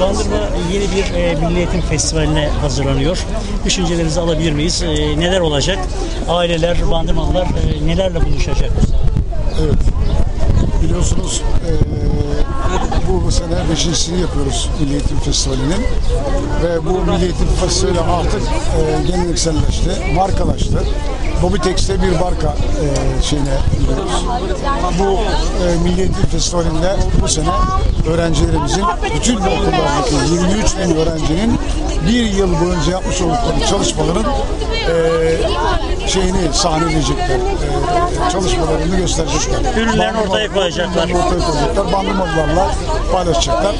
Bandırma yeni bir e, Milli Eğitim Festivali'ne hazırlanıyor. Düşüncelerinizi alabilir miyiz? E, neler olacak? Aileler, bandırmalılar e, nelerle buluşacak? Evet. Biliyorsunuz eee, bu sene beşincisini yapıyoruz Milli Eğitim Festivali'nin. Ve bu Milli Eğitim Festivali artık eee, gelenekselleşti, markalaştı. Bobitex'te bir marka eee, şeyine giriyoruz. Bu eee, Milli Eğitim Festivali'nde bu sene öğrencilerimizin bütün okullardaki 23 bin öğrencinin bir yıl boyunca yapmış oldukları çalışmaların eee, şeyini sahneleyecekler. Eee, çalışmalarını gösterecekler. Ürünlerini ortaya koyacaklar. Ortaya koyacaklar. Bandırmalarla paylaşacaklar.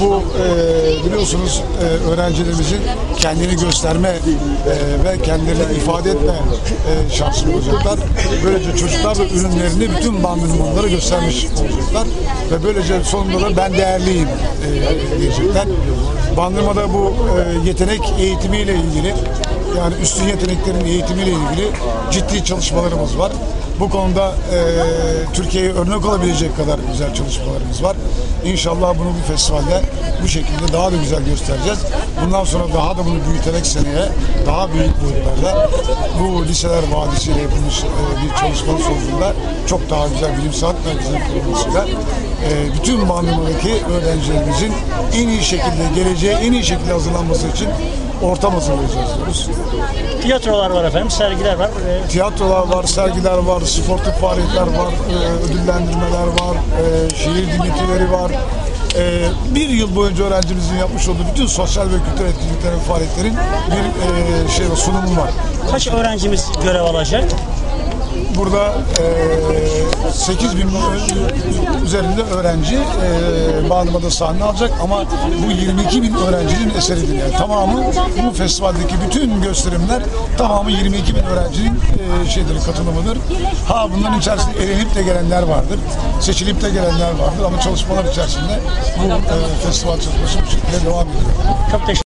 Bu eee, biliyorsunuz eee, öğrencilerimizin kendini gösterme eee, ve kendilerini ifade etme eee, şansını bulacaklar. Böylece çocuklar da ürünlerini bütün bandırmalara göstermiş olacaklar. Ve böylece sonunda da ben değerliyim eee, diyecekler. Bandırmada bu eee, yetenek eğitimiyle ilgili yani üstün yeteneklerin eğitimiyle ilgili ciddi çalışmalarımız var. Bu konuda eee Türkiye'ye örnek olabilecek kadar güzel çalışmalarımız var. İnşallah bunu bu festivalde bu şekilde daha da güzel göstereceğiz. Bundan sonra daha da bunu büyüterek seneye daha büyük boyutlarda bu liseler vadisiyle yapılmış eee, bir çalışmanın sonucunda çok daha güzel bilim sanat merkezinin kurulmasıyla eee, bütün bandırmadaki öğrencilerimizin en iyi şekilde geleceğe en iyi şekilde hazırlanması için ortam hazırlayacağız diyoruz. Tiyatrolar var efendim, sergiler var. E, Tiyatrolar var, sergiler var, sportif faaliyetler var, e, ödüllendirmeler var, e, şiir dinletileri var. E, bir yıl boyunca öğrencimizin yapmış olduğu bütün sosyal ve kültürel etkinliklerin, faaliyetlerin bir e, şey var, sunumu var. kaç öğrencimiz görev alacak? Burada e, 8 bin üzerinde öğrenci e, Bağlamada sahne alacak ama bu 22 bin öğrencinin eseridir yani. Tamamı bu festivaldeki bütün gösterimler tamamı 22 bin öğrencinin e, şeyleri katılımıdır. Ha bunların içerisinde elenip de gelenler vardır. Seçilip de gelenler vardır ama çalışmalar içerisinde bu e, festival çalışması bu şekilde devam ediyor. Çok teşekkür